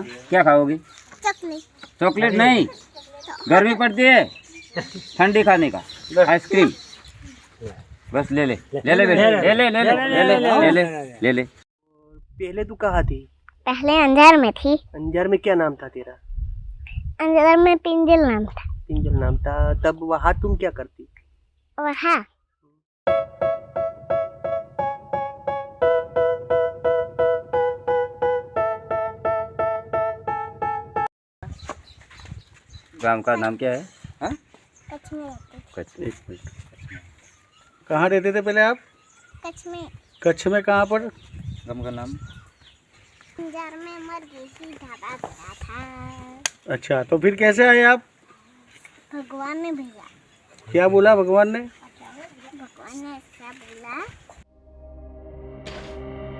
क्या खाओगी? चॉकलेट। नहीं? गर्मी पड़ती है। ठंडी खाने का। आइसक्रीम। बस ले ले। ले ले ले ले ले ले। ले ले ले ले। ले पहले तू कहाँ थी? पहले अंजार में थी। अंजार में क्या नाम था तेरा? अंजार में पिंजल नाम था। पिंजल नाम था। तब वहाँ तुम क्या करती? और गांव का नाम क्या है हाँ कच्छ में रहते कच्छ एक मिनट कहाँ रहते थे पहले आप कच्छ में कच्छ में कहाँ पर गांव का नाम अंजार में मर गई थी ढाबा गया था अच्छा तो फिर कैसे आए आप भगवान ने भेजा क्या बोला भगवान ने भगवान ने ऐसा बोला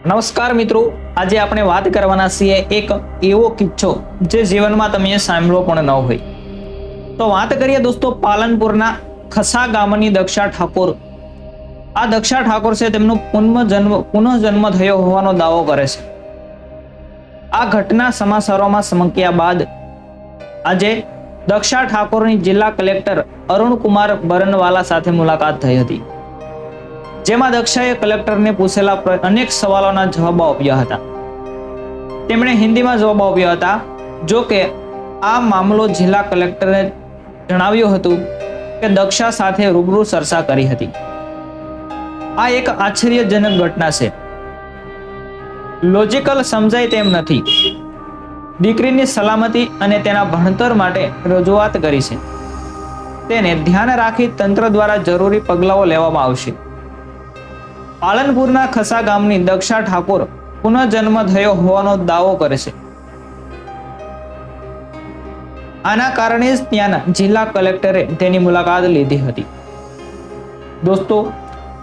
નમસ્કાર મિત્રો આજે આપણે વાત કરવાના છીએ એક એવો કિસ્સો જે જીવનમાં તમે સાંભળ્યો પણ ન હોય તો વાત કરીએ દોસ્તો પાલનપુરના ખસા ગામની દક્ષા ઠાકોર. આ દક્ષા ઠાકોર છે, તેમનો પુનઃજન્મ પુનઃજન્મ થયો હોવાનો દાવો કરે છે. આ ઘટના સમાચારોમાં સમક્યા બાદ આજે દક્ષા ઠાકોરની જિલ્લા કલેક્ટર અરુણકુમાર બરનવાલા સાથે મુલાકાત થઈ હતી. જેમાં દક્ષાએ કલેક્ટરને પૂછેલા અનેક સવાલોના જવાબો આપ્યા હતા. તેમણે હિન્દીમાં જવાબ આપ્યા હતા, જો કે આ મામલો જિલ્લા કલેક્ટરે જણાવ્યું હતું કે દક્ષા સાથે રૂબરૂ ચર્ચા કરી હતી. આ એક આશ્ચર્યજનક ઘટના છે. લોજિકલ સમજાય તેમ નથી. દીકરીની સલામતી અને તેના ભણતર માટે રજૂઆત કરી છે. તેને ધ્યાન રાખી તંત્ર દ્વારા જરૂરી પગલાઓ લેવામાં આવશે. પાલનપુરના ખસા ગામની દક્ષા ઠાકોર પુનઃજન્મ થયો હોવાનો દાવો કરે છે. આના કારણે જ ત્યાંના જિલ્લા કલેક્ટરે તેની મુલાકાત લીધી હતી. દોસ્તો,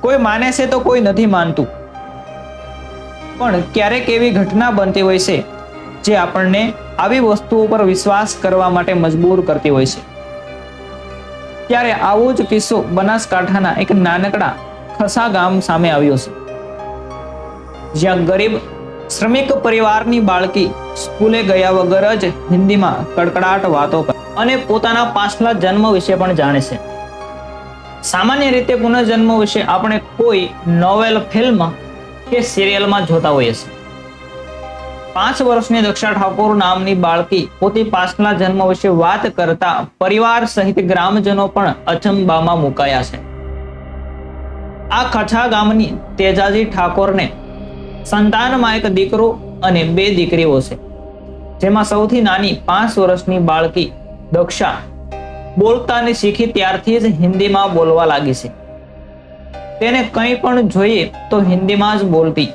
કોઈ માને છે તો કોઈ નથી માનતું. પણ ક્યારેક એવી ઘટના બનતી હોય છે, જે આપણને આવી વસ્તુઓ પર વિશ્વાસ કરવા માટે મજબૂર કરતી હોય છે. ત્યારે આવો જ કિસ્સો બનાસકાંઠાના એક નાનકડા ખસા ગામ સામે આવ્યો છે. જ્યાં ગરીબ શ્રમિક પરિવારની બાળકી સ્કૂલે ગયા વગર જ હિન્દીમાં કડકડાટ વાતો કરે અને પોતાના પાછલા જન્મ વિશે પણ જાણે છે. સામાન્ય રીતે પુનર્જન્મ વિશે આપણે કોઈ નોવેલ, ફિલ્મ કે સિરિયલમાં જોતા હોઈએ છીએ. પાંચ વર્ષની દક્ષા ઠાકોર નામની બાળકી પોતે પાછલા જન્મ વિશે વાત કરતા પરિવાર સહિત ગ્રામજનો પણ અચંબામાં મુકાયા છે. આ ખછા ગામની તેજાજી ઠાકોરને સંતાનમાં એક દીકરો અને બે દીકરીઓ છે. જેમાં સૌથી નાની પાંચ વર્ષની બાળકી દક્ષા બોલતાની શીખી ત્યારથી જ હિન્દીમાં બોલવા લાગી છે. તેને કંઈ પણ જોઈએ તો હિન્દીમાં જ બોલતી.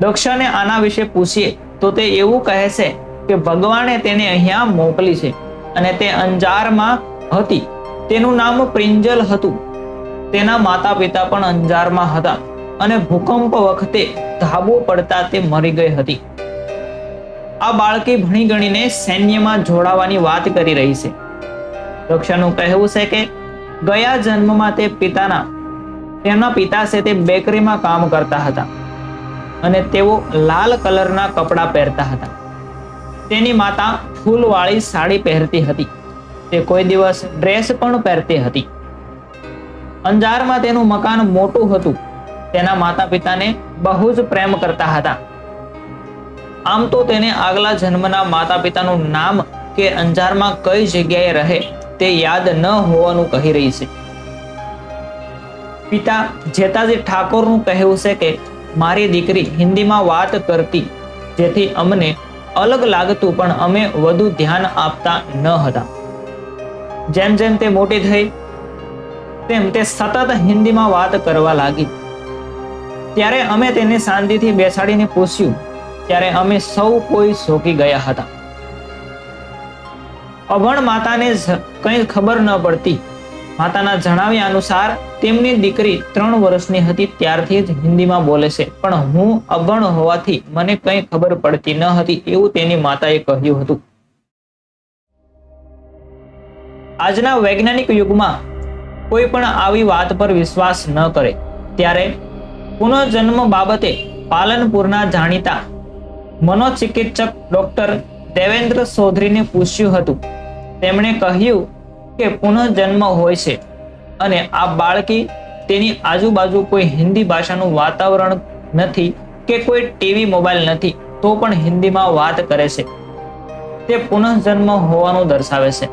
દક્ષાને આના વિશે પૂછીએ તો તે એવું કહે છે કે ભગવાને તેને અહીંયા મોકલી છે અને તે અંજારમાં હતી. તેનું નામ પ્રિંજલ હતું. તેના માતા પિતા પણ અંજારમાં હતા. અને ભૂકંપ વખતે ધાબો પડતા તે મરી ગઈ હતી. આ બાળકી ભણી ગણીને સૈન્યમાં જોડાવાની વાત કરી રહી છે. રક્ષાનું કહેવું છે કે ગયા જન્મમાં તે પિતાના, તેમના પિતા તે બેકરીમાં કામ કરતા હતા અને તેઓ લાલ કલરના કપડાં પહેરતા હતા. તેની માતા ફૂલવાળી સાડી પહેરતી હતી. તે કોઈ દિવસ ડ્રેસ પણ પહેરતી હતી. અંજારમાં તેનું મકાન મોટું હતું. તેના માતા પિતાને બહુ જ પ્રેમ કરતા હતા. આમ તો તેને આગલા જન્મના માતા પિતાનું નામ કે અંજારમાં કઈ જગ્યાએ રહે તે યાદ ન હોવાનું કહી રહી છે. પિતા જેતાજી ઠાકોરનું કહેવું છે કે, મારી દીકરી હિન્દીમાં વાત કરતી, જેથી અમને અલગ લાગતું પણ અમે વધુ ધ્યાન આપતા ન હતા. જેમ જેમ તે મોટી થઈ, તેમ તે સતત હિન્દીમાં વાત કરવા લાગી. ત્યારે અમે તેને શાંતિથી બેસાડીને પૂછ્યું, ત્યારે અમે સૌ કોઈ શોકી ગયા હતા. અભણ માતાને કંઈ ખબર ન પડતી. માતાના જણાવ્યા અનુસાર તેમની દીકરી ત્રણ વર્ષની હતી, ત્યારથી જ હિન્દીમાં બોલે છે. પણ હું અભણ હોવાથી મને કંઈ ખબર પડતી ન હતી એવું તેની માતાએ કહ્યું હતું. આજના વૈજ્ઞાનિક યુગમાં કોઈ પણ આવી વાત પર વિશ્વાસ ન કરે. ત્યારે પુનઃજન્મ બાબતે પાલનપુરના જાણીતા મનોચિકિત્સક ડોક્ટર દેવેન્દ્ર ચૌધરીને પૂછ્યું હતું. તેમણે કહ્યું કે પુનઃજન્મ હોય છે અને આ બાળકી તેની આજુબાજુ કોઈ હિન્દી ભાષાનું વાતાવરણ નથી કે કોઈ ટીવી મોબાઈલ નથી તો પણ હિન્દીમાં વાત કરે છે. તે પુનઃજન્મ હોવાનું દર્શાવે છે.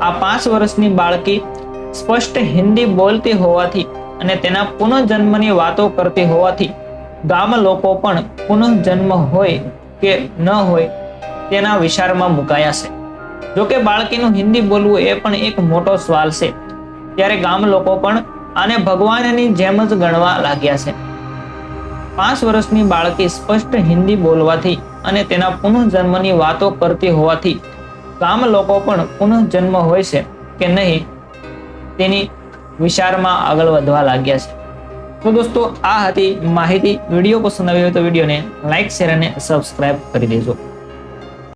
આ પાંચ વર્ષની બાળકી સ્પષ્ટ હિન્દી બોલતી હોવાથી અને તેના પુનઃજન્મની વાતો કરતી હોવાથી ગામ લોકો પણ પુનઃજન્મ હોય કે ન હોય તેના વિચારમાં મુકાયા છે. જોકે બાળકીનું હિન્દી બોલવું એ પણ એક મોટો સવાલ છે. ત્યારે ગામ લોકો પણ આને ભગવાનની જેમ જ ગણવા લાગ્યા છે. પાંચ વર્ષની બાળકી સ્પષ્ટ હિન્દી બોલવાથી અને તેના પુનઃજન્મની વાતો કરતી હોવાથી ગામ લોકો પણ પુનઃજન્મ હોય છે કે નહીં તેની વિચારમાં આગળ વધવા લાગ્યા છે. તો દોસ્તો, આ હતી માહિતી. વીડિયો પસંદ આવ્યો તો વિડીયોને લાઈક, શેર અને સબસ્ક્રાઇબ કરી દેજો.